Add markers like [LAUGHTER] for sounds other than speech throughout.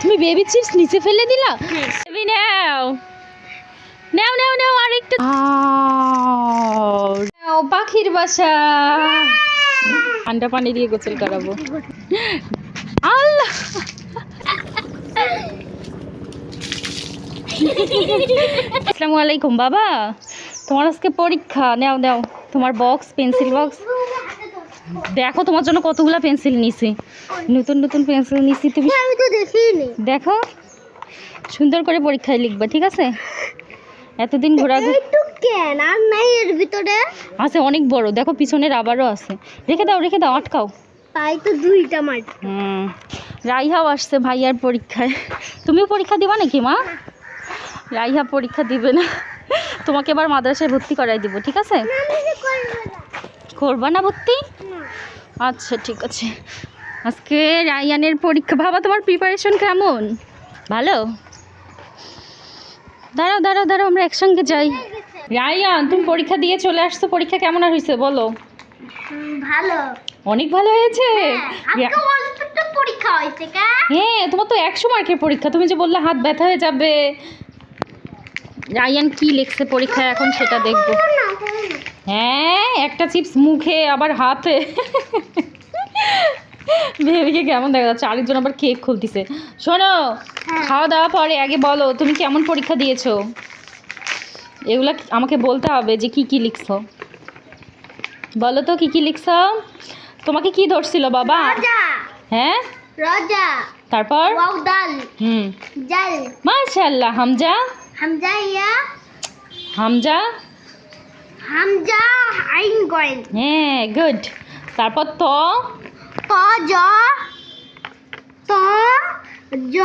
তুমি baby chips নিচে ফেলে দিলা? বেবি নাও। নাও নাও নাও আরেকটা। নাও পাখির বাসা। ঠান্ডা পানি দিয়ে গোসল করাবো। আল্লাহ! আসসালামু আলাইকুম বাবা। তোমার আজকে পরীক্ষা। নাও নাও তোমার বক্স পেন্সিল বক্স দেখো তোমার জন্য কতগুলা পেন্সিল নিছি। নতুন নতুন পেন্সিল নিছি তুমি। আমি তো দেখিনি। দেখো সুন্দর করে পরীক্ষায় লিখবা ঠিক আছে? এতদিন ঘোরাঘুরি কেন? আর নাই এর ভিতরে? আছে অনেক বড়। দেখো পিছনের আবারও আছে। রেখে দাও রেখে দাও আটকাও। তাই তো দুইটা মার হুম রাইহাও আসছে ভাইয়ার পরীক্ষায়। তুমিও পরীক্ষা দিবা নাকি মা? রাইহা পরীক্ষা দিবে না। তোমাকে এবার মাদ্রাসায় ভর্তি করাই দিব ঠিক আছে? করবা না ভর্তি? আচ্ছা ঠিক আছে। আজকে রায়ানের পরীক্ষা বাবা তোমার প্রিপারেশন কেমন? ভালো? দাঁড়াও দাঁড়াও দাঁড়াও আমরা একসঙ্গে যাই। রায়ান তুমি পরীক্ষা দিয়ে চলে আসছো পরীক্ষা কেমন আর হয়েছে বলো। ভালো। অনেক ভালো হয়েছে। একটু পরীক্ষা হয়েছে হ্যাঁ তোমার তো একশো মার্কের পরীক্ষা তুমি যে বললে হাত ব্যথা হয়ে যাবে। রায়ান কি লিখছে পরীক্ষায় এখন সেটা দেখব। হ্যাঁ একটা চিপস মুখে আবার হাতে। বেবিকে কেমন দেখা যাচ্ছে? আরেকজন আবার কেক খুলতিছে। শোনো হ্যাঁ। খাওয়া দাওয়া পরে আগে বলো তুমি কেমন পরীক্ষা দিয়েছ? এগুলা আমাকে বলতে হবে যে কি কি লিখছো। বলো তো কি কি লিখছো? তোমাকে কি ধরছিল বাবা? হ্যাঁ? রাজা। তারপর? হুম। মাশাল্লাহ হামজা। হামজা ইয়া? হামজা? হামজা আইন গয়েন হ্যাঁ গুড তারপর ত? ত জ ত জ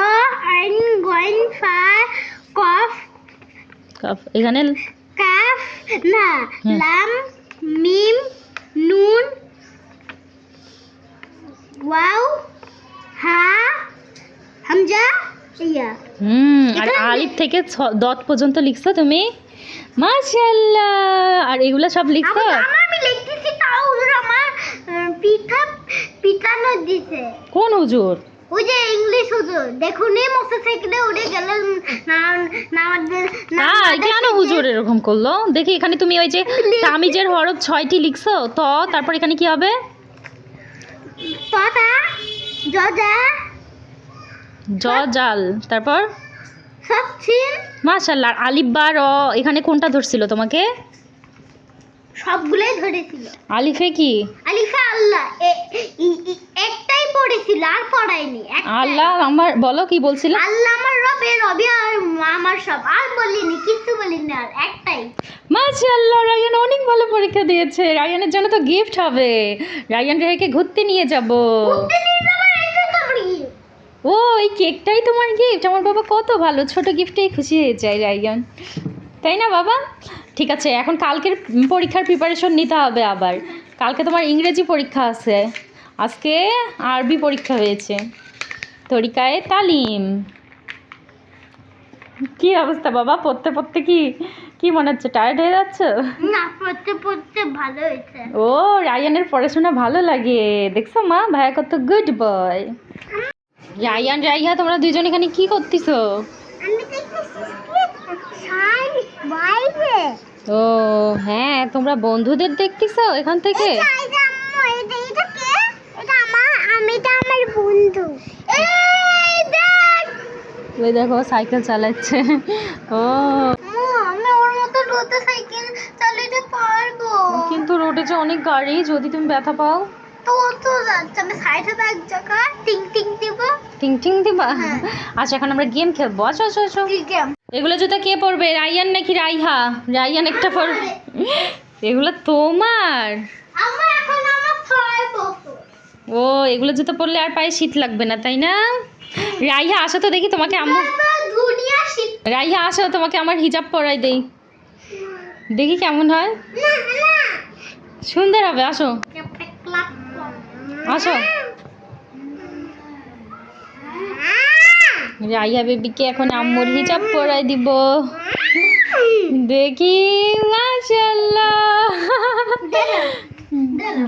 আইন গয়েন ফা কফ কাফ এখানে কাফ না। লাম মিম নুন ওয়াও হা হামজা? হুম আর আলিফ থেকে দত পর্যন্ত লিখছো তুমি? মাশাল্লাহ আর এগুলা সব লিখছো? আমি লিখতেছি তাও হুজুর আমার পিঠা পিঠানো দিছে। কোন হুজুর? ওই যে ইংলিশ হুজুর দেখুন এই মোটরসাইকেলে উড়ে গেল না না আমাদের না তাই আমাদের কেন হুজুর এরকম করল? দেখি এখানে তুমি ওই যে তামিজের হরফ ছয়টি লিখছো? ত তারপর এখানে কি হবে? তথা জ জাল। তারপর? মাশাল্লাহ বা র এখানে কোনটা ধরছিল তোমাকে? সবগুলোই ধরেছিল। আলিফে কি? আলিফা আল্লাহ। একটাই পড়েছিল আর পড়ায়নি আল্লাহ আমার বলো কি বলছিলে? আল্লাহ আমার রবে রবি আর আমার সব। আর বলিনি কিছু বলিনি আর একটাই। মাশাআল্লাহ রায়ান অনেক ভালো পরীক্ষা দিয়েছে। রায়ানের জন্য তো গিফট হবে। রায়ান রেহাকে ঘুরতে নিয়ে যাব। ঘুরতে নিয়ে ও এই কেকটাই তোমার গিফট আমার বাবা কত ভালো ছোট গিফটেই খুশি হয়ে যায় রায়ান তাই না বাবা? ঠিক আছে এখন কালকের পরীক্ষার প্রিপারেশন নিতে হবে আবার। কালকে তোমার ইংরেজি পরীক্ষা আছে। আজকে আরবি পরীক্ষা হয়েছে। তরিকায় তালিম। কি অবস্থা বাবা? পড়তে পড়তে কি কি মনে হচ্ছে টায়ার্ড হয়ে যাচ্ছ? না পড়তে পড়তে ভালো হয়েছে। ও রায়ানের পড়াশোনা ভালো লাগে। দেখছ মা ভাইয়া কত গুড বয় রায়ান রাইহা তোমরা দুজন এখানে কি করতেছো? ও হ্যাঁ তোমরা বন্ধুদের দেখতেছো এখান থেকে? দেখ। ওই দেখো সাইকেল চালাচ্ছে। ও। কিন্তু রোডে যে অনেক গাড়ি যদি তুমি ব্যথা পাও। তো ও তো যাচ্ছে আমি সাইডে এক জায়গা টিং টিং দিব। টিং টিং দিবা? হ্যাঁ। আচ্ছা এখন আমরা গেম খেলব। আচ্ছা আচ্ছা আচ্ছা এগুলো জুতা কে পরবে নাকি রাইহা? একটা এগুলো তোমার। আমার এখন আমার ছয় বছর। ও এগুলো জুতো পরলে আর পায়ে শীত লাগবে না তাই না? রাইহা আসো তো দেখি তোমাকে আম্মু রাইহা আসো তোমাকে আমার হিজাব পরাই দেই। দেখি কেমন হয়। সুন্দর হবে আসো। আসো। রাইহা বেবিকে এখন আম্মুর হিজাব পরাই দিব। দেখি মাশাল্লাহ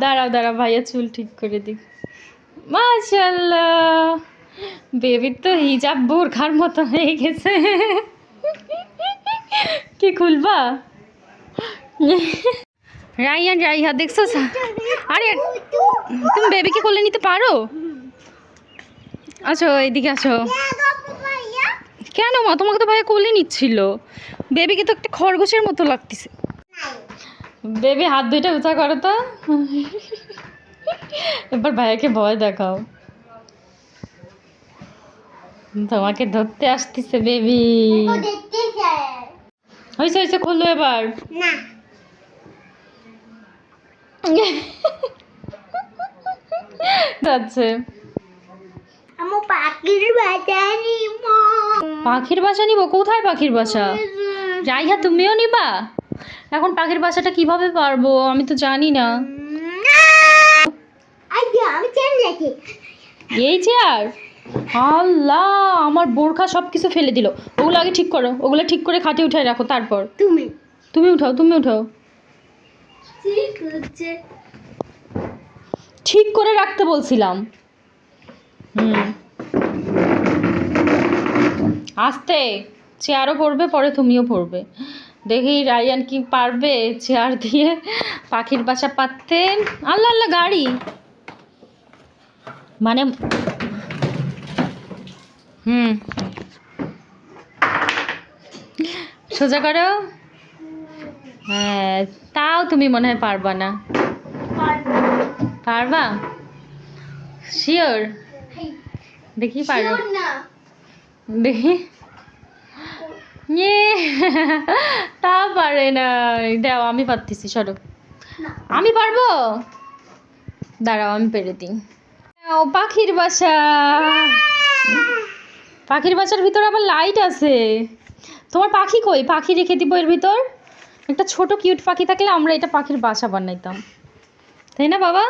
দাঁড়াও দাঁড়াও, ভাইয়া চুল ঠিক করে দিই মাশাল্লাহ বেবির তো হিজাব বোরখার মতো হয়ে গেছে। কি খুলবা? রাইয়ান, রাইহা, দেখছ? আরে, তুমি বেবিকে কোলে নিতে পারো? আসো এইদিকে আসো। কেন মা? তোমাকে তো ভাইয়া কোলে নিচ্ছিল। বেবিকে তো একটা খরগোশের মতো লাগতেছে। বেবি হাত দুইটা উঁচা করো তো। এবার ভাইয়াকে ভয় দেখাও। তোমাকে ধরতে আসতেছে বেবি হয়েছে হয়েছে খোলো এবার। না। [LAUGHS] যাচ্ছে। পাখির বাসা নিব? কোথায় পাখির বাসা? রাইহা তুমিও নিবা? এখন পাখির বাসাটা কীভাবে পারব? আমি তো জানি না। এই চেয়ার? আল্লাহ আমার বোরখা সব কিছু ফেলে দিল। ওগুলো আগে ঠিক করো। ওগুলো ঠিক করে খাটে উঠায় রাখো তারপর। তুমি। তুমি উঠাও তুমি উঠাও। ঠিক করে রাখতে বলছিলাম। হুম। আস্তে, চেয়ারও পড়বে পরে তুমিও পড়বে দেখি রায়ান কি পারবে চেয়ার দিয়ে পাখির বাসা পাততে। আল্লাহ আল্লাহ, গাড়ি। মানে হুম। সোজা করো। হ্যাঁ। তাও তুমি মনে হয় পারবা না। পারবা? শিওর দেখি পারো। দেখি। ইয়ে তা পারে না দাও আমি পারতেছি সরো। আমি পারব? দাঁড়াও আমি পেরে দিই। ও পাখির বাসা। পাখির বাসার ভিতর আবার লাইট আছে। তোমার পাখি কই? পাখি রেখে দিব এর ভিতর? একটা ছোট কিউট পাখি থাকলে আমরা এটা পাখির বাসা বানাইতাম। তাই না বাবা?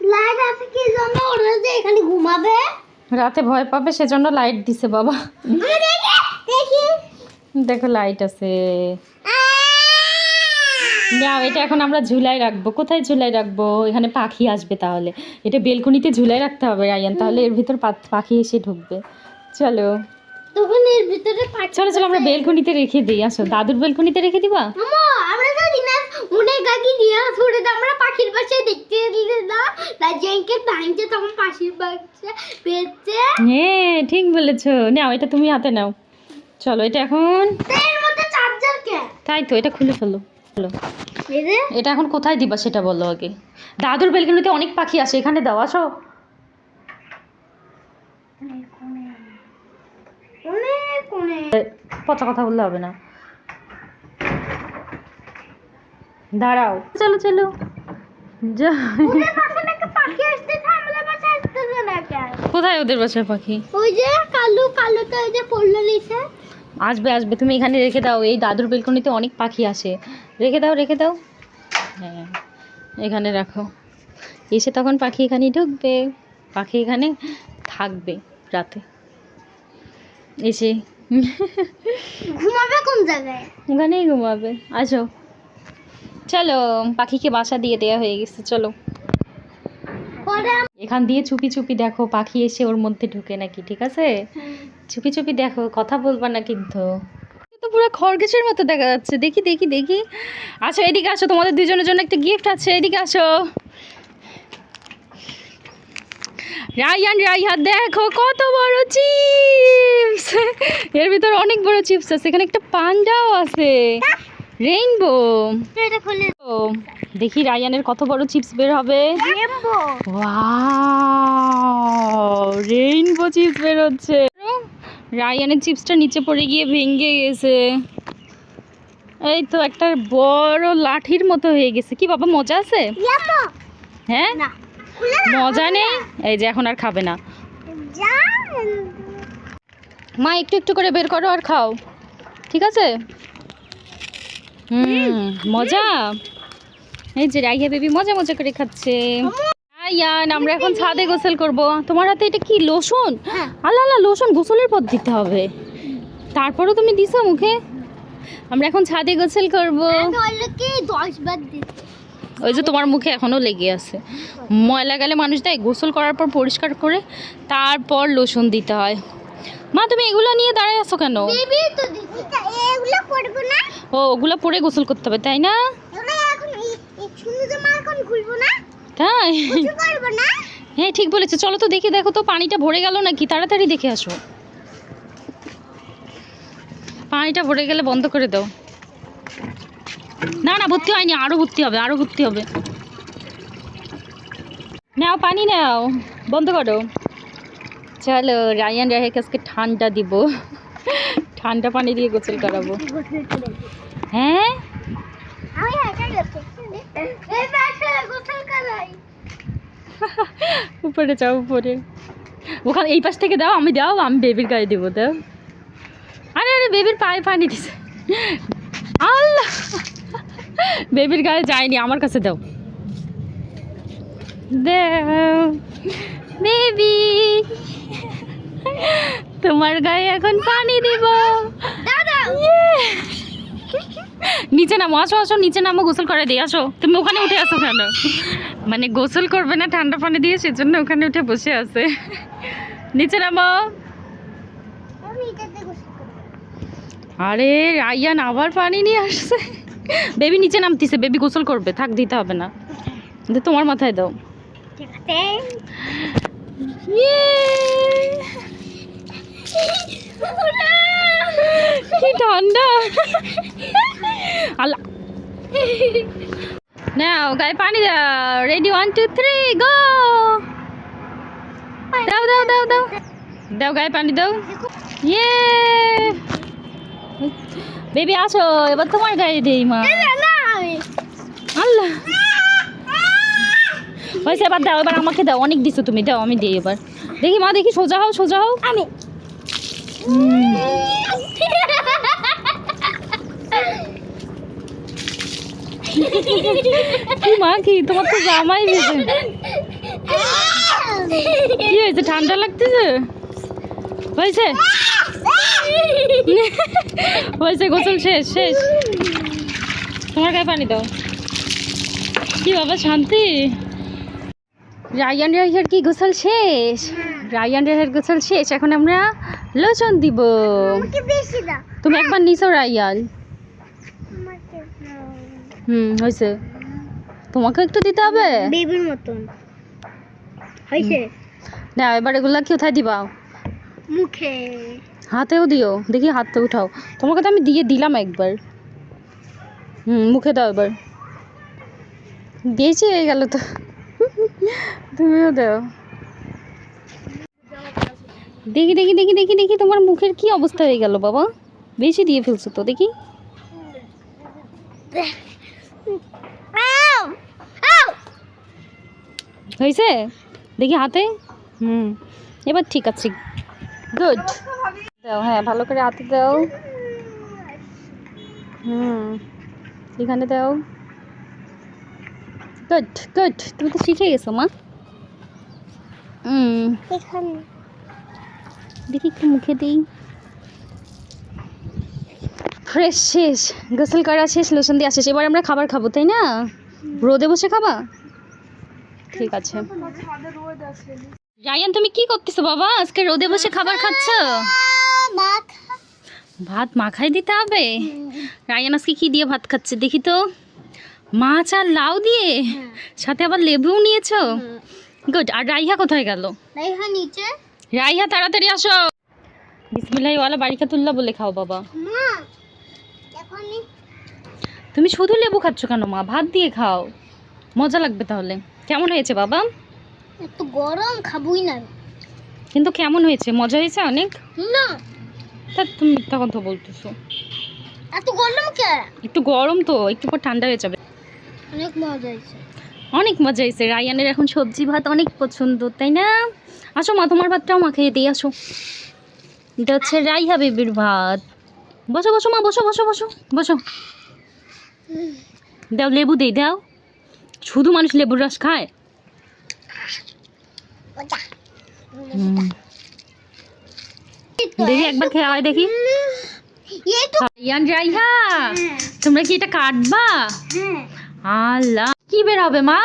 লাইট আছে কি জন্য? ওরা যে এখানে ঘুমাবে? রাতে ভয় পাবে সেজন্য লাইট দিছে বাবা। দেখি লাইট আছে। নাও এটা এখন আমরা ঝুলাই রাখব। কোথায় ঝুলাই রাখব? এখানে পাখি আসবে তাহলে। এটা বেলকনিতে ঝুলাই রাখতে হবে রায়ান তাহলে এর ভিতর পাখি এসে ঢুকবে। চলো। তখন এর ভিতরে চলো চলো আমরা বেলকনিতে রেখে দিই। আসো দাদুর বেলকনিতে রেখে দিবা? আমরা তো দিনাস উনি গাকি নিয়ে আসলে আমরা পাখির পাশে দেখতে দিলে না। রাজিয়ানকে ভাঙছে তখন পাখির বাচ্চা পেয়েছে। হ্যাঁ ঠিক বলেছ। নাও এটা তুমি হাতে নাও। চলো এটা এখন? এর মধ্যে চার্জার কে? তাই তো এটা খুলে ফেলো। ফেলো এটা এখন কোথায় দিবা সেটা বলো আগে। দাদুর বেলকনিতে অনেক পাখি আসে এখানে দাও আসো। অনেক অনেক। পচা কথা বললে হবে না। দাঁড়াও। চলো চলো। কোথায় ওদের বাসার পাখি? ওই যে কালু কালুটা ওই যে পড়ল নিচে। আসবে আসবে। তুমি এখানে রেখে দাও। এই দাদুর বেলকনিতে অনেক পাখি আসে। রেখে দাও রেখে দাও। হ্যাঁ এখানে রাখো। এসে তখন পাখি এখানে ঢুকবে। পাখি এখানে থাকবে রাতে। এসে। ঘুমাবে কোন জায়গায়? ওখানেই ঘুমাবে। আসো। চলো পাখিকে বাসা দিয়ে দেওয়া হয়ে গেছে চলো। এখান দিয়ে চুপি চুপি দেখো পাখি এসে ওর মধ্যে ঢুকে নাকি ঠিক আছে? চুপি চুপি দেখো কথা বলবা না কিন্তু। তো পুরো খরগোশের মতো দেখা যাচ্ছে। দেখি দেখি দেখি। আসো এদিকে আসো তোমাদের দুজনের জন্য একটা গিফট আছে। এদিকে আসো। রায়ান রাইহা দেখো কত বড় চিপস। এর ভিতর অনেক বড় চিপস আছে এখানে একটা পান্ডাও আছে। রেইনবো। এটা খুলে ও দেখি রায়ানের কত বড় চিপস বের হবে। রেইনবো। চিপস বের হচ্ছে। রায়ানের চিপসটা নিচে পড়ে গিয়ে ভেঙে গেছে। এই তো একটা বড় লাঠির মতো হয়ে গেছে। কি বাবা মজা আছে? হ্যাঁ? না। মজা নেই? এই যে এখন আর খাবে না। মা একটু একটু করে বের করো আর খাও। ঠিক আছে? হুম মজা? এই যে রাইয়া বেবি মজা মজা করে খাচ্ছে। আয়ান আমরা এখন ছাদে গোসল করব। তোমার হাতে এটা কি লোশন? হ্যাঁ। আল্লাহ আল্লাহ লোশন গোসলের পর দিতে হবে। তারপরেও তুমি দিছো মুখে? আমরা এখন ছাদে গোসল করব। দশ বার ওই যে তোমার মুখে এখনও লেগে আছে। ময়লা গেলে মানুষ দেয় গোসল করার পর পরিষ্কার করে তারপর লোশন দিতে হয়। মা তুমি এগুলো নিয়ে দাঁড়ায় আছো কেন? ও ওগুলো পরে গোসল করতে হবে তাই না? তাই? হ্যাঁ ঠিক বলেছ। চলো তো দেখে দেখো তো পানিটা ভরে গেল নাকি? তাড়াতাড়ি দেখে আসো। পানিটা ভরে গেলে বন্ধ করে দাও। না না ভর্তি হয়নি আরও ভর্তি হবে আরও ভর্তি হবে। নাও পানি নাও বন্ধ করো। চলো রায়ান রাহেকে আজকে ঠান্ডা দিব। ঠান্ডা পানি দিয়ে গোসল করাবো। হ্যাঁ? উপরে যাও উপরে। ওখানে এই পাশ থেকে দাও আমি দাও আমি বেবির গায়ে দেবো দাও। আরে আরে বেবির পায়ে পানি দিছে। আল্লাহ! বেবির গায়ে যায়নি আমার কাছে দাও। দাও বেবি। তোমার গায়ে এখন পানি দিব। নিচে নামো আসো আসো নিচে নামো গোসল করে দিয়ে আসো। তুমি ওখানে উঠে আসো কেন? মানে গোসল করবে না ঠান্ডা পানি দিয়ে সেজন্য ওখানে উঠে বসে আছে। নিচে নামো। আরে রাইয়ান আবার পানি নিয়ে আসছে। বেবি নিচে নামতিছে, বেবি গোসল করবে, থাক, দিতে হবে না। তোমার মাথায় দাও। ইয়ে! কি ঠান্ডা! আল্লাহ। নাও, গায়ে পানি দাও। Ready one two three go দাও দাও দাও দাও। দাও, গায়ে পানি দাও। ইয়ে! বেবি আসো এবার তোমার গায়ে দেই মা। আল্লাহ। হয়েছে এবার দাও এবার আমাকে দাও অনেক দিছো তুমি দাও আমি দিই এবার। দেখি মা দেখি সোজা হও সোজা হও। আমি কি মা কি? তোমার তো জামাই ভেজে কি হয়েছে ঠান্ডা লাগতেছে? হয়েছে? [LAUGHS] হয়েছে গোসল শেষ শেষ। তোমার গায়ে পানি দাও। কি বাবা শান্তি? রায়ান রাইহার কি গোসল শেষ? রায়ান রাইহার গোসল শেষ এখন আমরা লোচন দিব। তুমি একবার নিছো রায়ান হুম হয়েছে। তোমাকে একটু দিতে হবে? বেবির মতন। হয়েছে? না এবার এগুলা কোথায় দিবা? মুখে। হাতেও দিও দেখি হাতে উঠাও। তোমাকে তো আমি দিয়ে দিলাম একবার। হুম মুখে দাও এবার। বেশি হয়ে গেল তো। তুমিও দাও। দেখি দেখি দেখি দেখি দেখি তোমার মুখের কি অবস্থা হয়ে গেল বাবা। বেশি দিয়ে ফেলছো তো দেখি। হয়েছে? দেখি হাতে। হুম এবার ঠিক আছে। গুড। দাও হ্যাঁ ভালো করে হাতে দাও। হুম এখানে দাও। গুড গুড তুমি তো শিখে গেছো মা। হুম। এখানে। দেখি একটু মুখে দিই। ফ্রেশ শেষ গোসল করা শেষ লোশন দিয়ে শেষ। এবার আমরা খাবার খাব তাই না? রোদে বসে খাবা? ঠিক আছে। রায়ান তুমি কি করতেছো বাবা? আজকে রোদে বসে খাবার খাচ্ছ? ভাত। মাখাই দিতে হবে? রায়ান আজকে কি দিয়ে ভাত খাচ্ছে দেখি তো। মাছ আর লাউ দিয়ে? সাথে আবার লেবুও নিয়েছো? গুড আর রাইহা কোথায় গেল? দেখা নিচে। রাইহা তাড়াতাড়ি আসো। বিসমিল্লাহি ওয়ালা বাড়িকা তুল্লা বলে খাও বাবা। তুমি শুধু লেবু খাচ্ছ কেন মা? ভাত দিয়ে খাও। মজা লাগবে তাহলে। কেমন হয়েছে বাবা? এত গরম খাবই না। কিন্তু কেমন হয়েছে? মজা হয়েছে অনেক? না। তা তুমি মিথ্যা কথা বলতেছো। এত গরম কে? একটু গরম তো একটু পর ঠান্ডা হয়ে যাবে। অনেক মজা হয়েছে। অনেক মজা হয়েছে। রায়ানের এখন সবজি ভাত অনেক পছন্দ তাই না? আসো মা তোমার ভাতটাও মা খেয়ে দিয়ে আসো। এটা হচ্ছে রাইহা বেবির ভাত। বসো বসো মা বসো বসো বসো বসো। দাও লেবু দেই দাও। শুধু মানুষ লেবুর রস খায়। দেখি একবার খেয়ে দেখি। ইয়ান রাইহা তোমরা কি এটা কাটবা? হ্যাঁ। আল্লাহ কি বের হবে মা?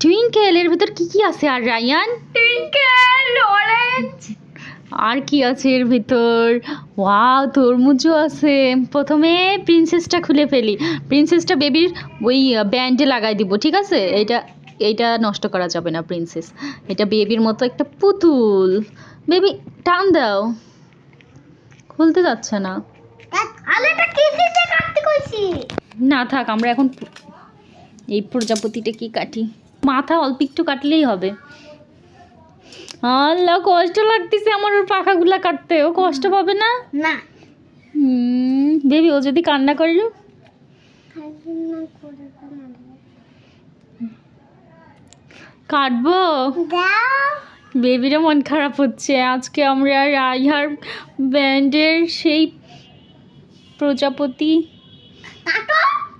টুইঙ্কেল এর ভিতর কি কি আছে আর রায়ান টুইঙ্কেল অরেঞ্জ আর কি আছে এর ভিতর? ওয়াও তরমুজও আছে। প্রথমে প্রিন্সেসটা খুলে ফেলি। প্রিন্সেসটা বেবির ওই ব্যান্ডে লাগাই দিব ঠিক আছে? এটা এইটা নষ্ট করা যাবে না প্রিন্সেস এটা বেবির মতো একটা পুতুল। বেবি টান দাও। খুলতে যাচ্ছে না। না থাক আমরা এখন এই প্রজাপতিটা কি কাটি? মাথা অল্প একটু কাটলেই হবে। আল্লাহ কষ্ট লাগতেছে আমার ওর পাখাগুলা কাটতে। ও কষ্ট পাবে না? না। বেবি ও যদি কান্না করে কাটবো? দাও। বেবিরও মন খারাপ হচ্ছে। আজকে আমরা রাইহার ব্যান্ডের সেই প্রজাপতি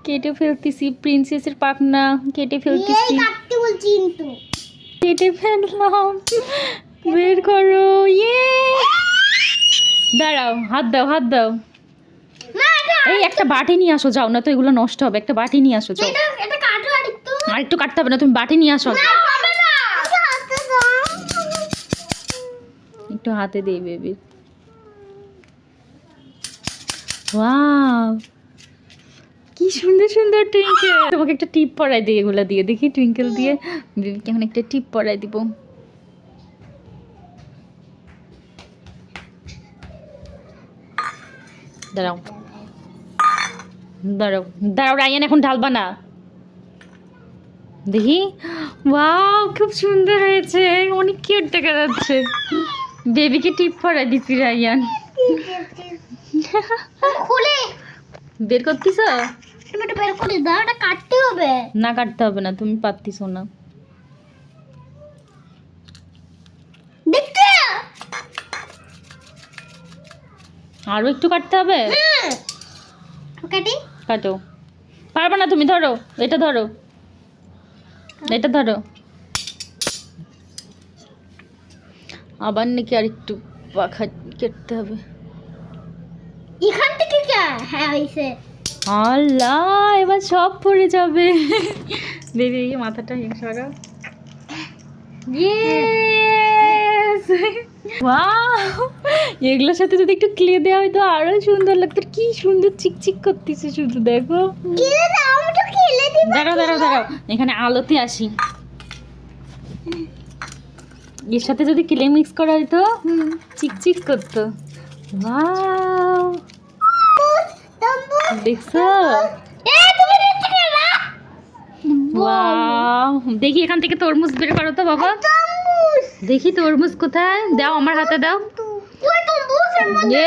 কেটে ফেলতেছি প্রিন্সেসের পাখনা কেটে ফেলতেছি। কেটে ফেললাম। বের করো ইয়ে। দাঁড়াও হাত দাও হাত দাও। এই একটা বাটি নিয়ে আসো যাও না তো এগুলো নষ্ট হবে একটা বাটি নিয়ে আসো যাও। আর একটু কাটতে হবে না তুমি বাটি নিয়ে আসো। একটু হাতে দিই বেবি ওয়াও কি সুন্দর সুন্দর টুইঙ্কেল তোমাকে একটা টিপ পরাই দিই, এগুলো দিয়ে। দেখি টুইঙ্কেল দিয়ে। বেবিকে এখন একটা টিপ পরাই দিব। দাঁড়াও। দাঁড়াও। দাঁড়াও, রায়ান এখন ঢালবা না। দেখি। খুব সুন্দর হয়েছে। অনেক কিউট দেখা যাচ্ছে। বেবিকে টিপ পরাই দিচ্ছি রায়ান খুলে। বের করতিস তুমি এটা বের করে দাও এটা কাটতে হবে। না কাটতে হবে না তুমি পারতিস না। দেখতে। আরও একটু কাটতে হবে? কাটি। কাটো। পারবে না তুমি ধরো। এটা ধরো। এটা ধরো। আবার নাকি আর একটু পাখা কেটতে হবে। এখান থেকে কে? হ্যাঁ হইছে। আল্লাহ এবার সব পড়ে যাবে। বেবি এই মাথাটা সরা। ইয়েস ওয়াও এগুলোর সাথে যদি একটু ক্লে দেওয়া হয়তো আরও সুন্দর লাগতো। কি সুন্দর চিকচিক করতেছে শুধু দেখো। তো দাঁড়াও দাঁড়াও দাঁড়াও। এখানে আলোতে আসি। এর সাথে যদি ক্লে মিক্স করা হয়তো চিকচিক করতো। ওয়াও। দেখছ? দেখি এখান থেকে তরমুজ বের করো তো বাবা। দেখি তরমুজ কোথায়? দাও আমার হাতে দাও।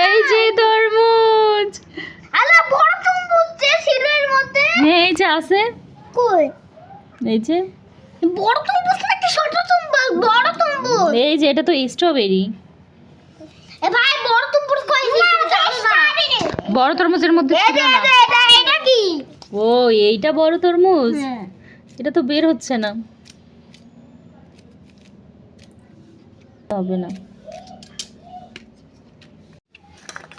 এই যে তরমুজ। এই যে আছে। এই যে। বড় তরমুজ নাকি ছোট তরমুজ? বড় তরমুজ এই যে এটা তো স্ট্রবেরি এ ভাই বড় তরমুজ কই বড় তরমুজের মধ্যে ছিল না? এটা এটা এটা কি? ও এইটা বড় তরমুজ? হ্যাঁ। এটা তো বের হচ্ছে না। হবে না।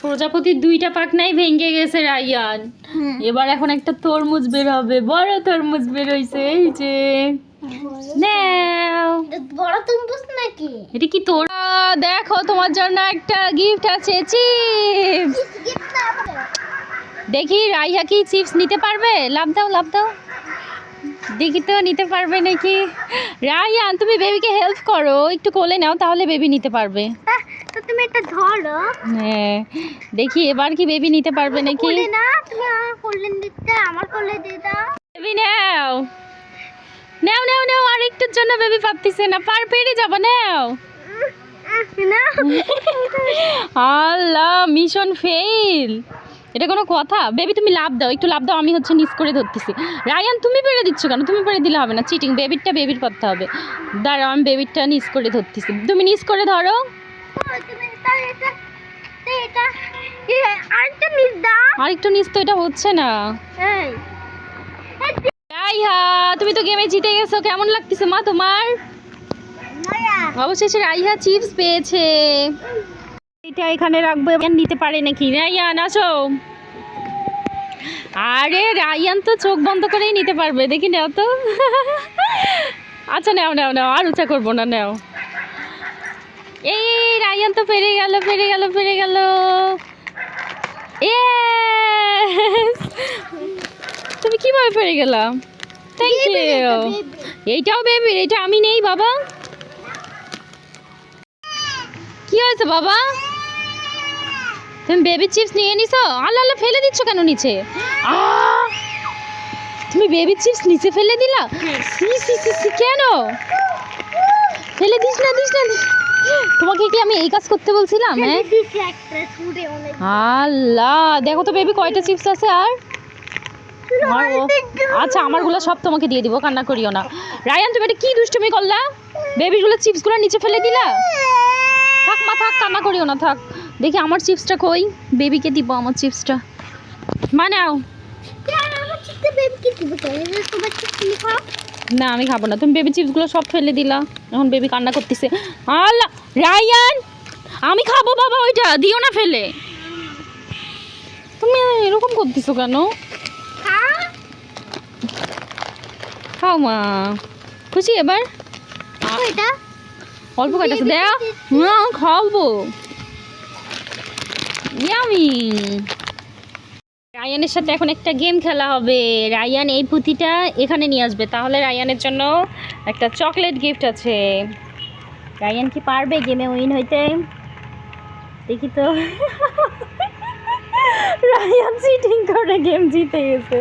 প্রজাপতির দুইটা পাখনাই ভেঙে গেছে রাইয়ান এবার এখন একটা তরমুজ বের হবে। বড় তরমুজ বের হইছে এই যে। নাও বড় তরমুজ নাকি? এটা কি তোর? দেখো তোমার জন্য একটা গিফট আছে চিপস দেখি রাইয়া কি চিপস নিতে পারবে? লাভ দাও লাভ দাও। দেখি তো নিতে পারবে নাকি? রাইয়ান তুমি বেবিকে হেল্প করো। একটু কোলে নাও তাহলে বেবি নিতে পারবে। আহ, তো তুমি এটা ধরো। হ্যাঁ। দেখি এবার কি বেবি নিতে পারবে নাকি? কোলে না তুমি আমার কোলে দিতে আমার কোলে দিয়ে দাও। বেবি নাও। নাও নাও নাও আর একটুর জন্য বেবি পারতিছে না পার পেরে যাব নাও। না আল্লাহ মিশন ফেল এটা কোনো কথা? বেবি তুমি লাভ দাও একটু লাভ দাও আমি হচ্ছে নিচ করে ধরতেছি। রায়ান তুমি পেরে দিচ্ছ কেন? তুমি পেরে দিলে হবে না চিটিং বেবিরটা বেবির করতে হবে। দাঁড়াও আমি বেবিরটা নিচ করে ধরতেছি। তুমি নিচ করে ধরো। আরেকটা মিস দাও। আর একটু নিচ তো এটা হচ্ছে না। রাইহা তুমি তো গেমে জিতে গেছো। কেমন লাগতেছে মা তোমার? অবশেষে রাইহা চিপস পেয়েছে। এটা এখানে রাখব নিতে পারে নাকি? রাইয়ান, আসো। আরে রায়ান তো চোখ বন্ধ করেই নিতে পারবে। দেখি নাও তো। আচ্ছা নাও নাও নাও, আর উঁচা করব না, নাও। এই রায়ান তো পেরে গেল পেরে গেল পেরে গেল। Yes! তুমি কীভাবে পেরে গেলাম থ্যাংক ইউ এইটাও বেবি এটা আমি নেই বাবা। কি হয়েছে বাবা? তুমি বেবি চিপস নিয়ে নিছো? আল্লাহ আল্লাহ ফেলে দিচ্ছ কেন নিচে! তুমি বেবি চিপস নিচে ফেলে দিলা? সি সি সি সি কেন? ফেলে দিস না দিস না তোমাকে কি আমি এই কাজ করতে বলছিলাম হ্যাঁ? আল্লাহ দেখো তো বেবি কয়টা চিপস আছে আর? আচ্ছা আমারগুলো সব তোমাকে দিয়ে দিব কান্না করিও না। রায়ান তুমি এটা কি দুষ্টুমি করলা? বেবিগুলো চিপসগুলো নিচে ফেলে দিলা? থাক মা থাক কান্না করিও না থাক। দেখি আমার চিপসটা কই? বেবিকে দিব আমার চিপসটা। চিকতে খাও না আমি খাব না। তুমি বেবি চিপসগুলো সব ফেলে দিলা। এখন বেবি কান্না করতেছে। আল্লাহ রায়ান! আমি খাব বাবা ওইটা। দিও না ফেলে। তুমি এরকম করতেছো কেন? খাও মা খুশি এবার? অল্প না খাব ইয়ামি। রায়ানের সাথে এখন একটা গেম খেলা হবে। রায়ান এই পুঁথিটা এখানে নিয়ে আসবে। তাহলে রায়ানের জন্য একটা চকলেট গিফট আছে। রায়ান কি পারবে গেমে উইন হইতে? দেখি তো। [LAUGHS] রায়ান চিটিং করে গেম জিতে গেছে।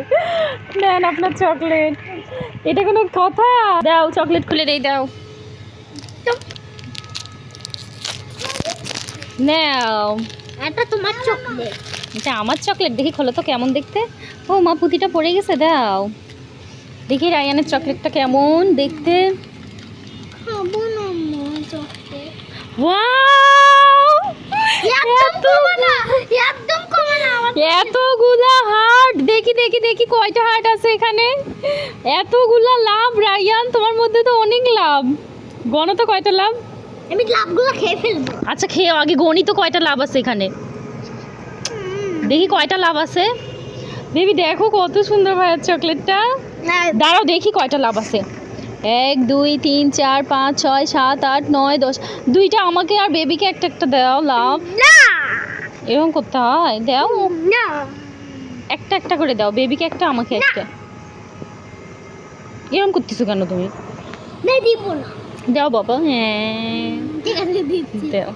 নেন আপনার চকলেট এটা কোনো কথা? দাও চকলেট খুলে দেই দাও। নাও। এটা তোমার চকলেট এটা আমার চকলেট দেখি খোলো তো কেমন দেখতে। ও মা পুঁতিটা পড়ে গেছে দাও। দেখি রায়ানের চকলেটটা কেমন দেখতে। খাব না মা চকলেট ওয়াও! একদম কমে না একদম এতগুলা হার্ট দেখি দেখি দেখি কয়টা হার্ট আছে এখানে। এতগুলা লাভ রায়ান তোমার মধ্যে তো অনেক লাভ। গণ তো কয়টা লাভ? আমি লাভগুলো খেয়ে ফেলব। আচ্ছা খেয়ে আগে গণি তো কয়টা লাভ আছে এখানে? দেখি কয়টা লাভ আছে। বেবি দেখো কত সুন্দর ভাইয়ের চকলেটটা। দাঁড়াও দেখি কয়টা লাভ আছে। এক দুই তিন চার পাঁচ ছয় সাত আট নয় দশ। দুইটা আমাকে আর বেবিকে একটা একটা দাও লাভ। এরকম করতে হয়? দাও। না। একটা একটা করে দাও বেবিকে একটা আমাকে একটা। এরকম করতেছো কেন তুমি? না দিব না। দাও বাবা হ্যাঁ। ঠিক আছে দিচ্ছি। দাও।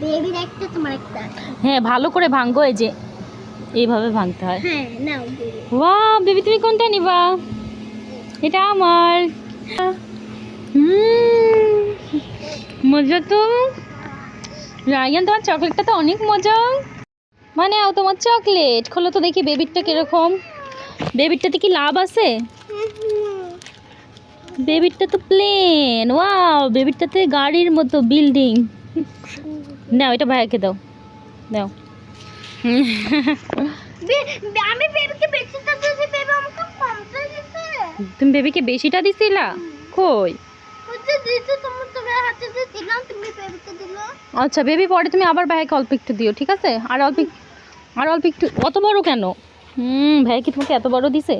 বেবির একটা তোমার একটা হ্যাঁ ভালো করে ভাঙ্গো এই যে। এইভাবে ভাঙতে হয়। হ্যাঁ নাও বেবি ওয়া বেবি তুমি কোনটা নিবা? এটা আমার। হুম, মজা তো। রায়ান তোমার চকলেটটা তো অনেক মজা। মানে আও তোমার চকলেট খোলো তো দেখি বেবিরটা কীরকম। বেবিরটাতে কি লাভ আছে? বেবিরটা তো প্লেন ওয়াও বেবিরটাতে গাড়ির মতো বিল্ডিং নাও এটা ভাইয়াকে দাও। দাও আমি বেবিকে বেশি তো দিয়েছি বেবি আমাকে দিছে তুমি বেবিকে বেশিটা দিছিলা? কই? আচ্ছা বেবি পরে তুমি আবার ভাইকে অল্প একটু দিও ঠিক আছে? আর অল্প আর অল্প একটু অত বড় কেন? হুম ভাই কি তোমাকে এত বড় দিছে?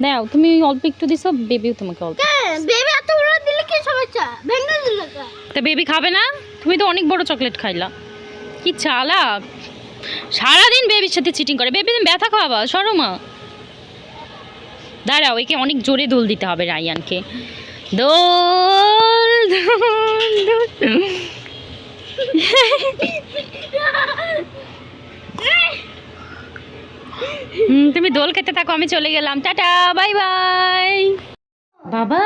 নাও তুমি অল্প একটু দিছো বেবিও তোমাকে অল্প হ্যাঁ বেবি এত বড় দিলে কি সমস্যা? ভেঙে দিল তো। তা বেবি খাবে না? তুমি তো অনেক বড় চকলেট খাইলা। কি চালাক? সারাদিন বেবির সাথে চিটিং করে। বেবি তুমি ব্যথা খাওয়াবা? সরো মা। দাঁড়াও একে অনেক জোরে দোল দিতে হবে রায়ানকে। দোল দোল দোল। তুমি দোল খেতে থাকো আমি চলে গেলাম। Ta ta bye bye. বাবা।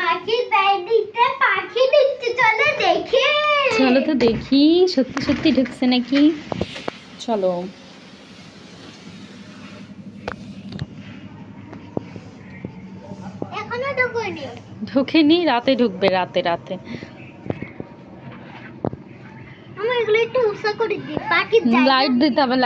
পাখি বাইদিতে পাখি দেখতে চলে দেখে। চলো তো দেখি সত্যি সত্যি ঢুকছে নাকি? চলো। এখনও ঢুকুনি। ঢুকেনি রাতে ঢুকবে রাতে রাতে। লাইট দিতে হবে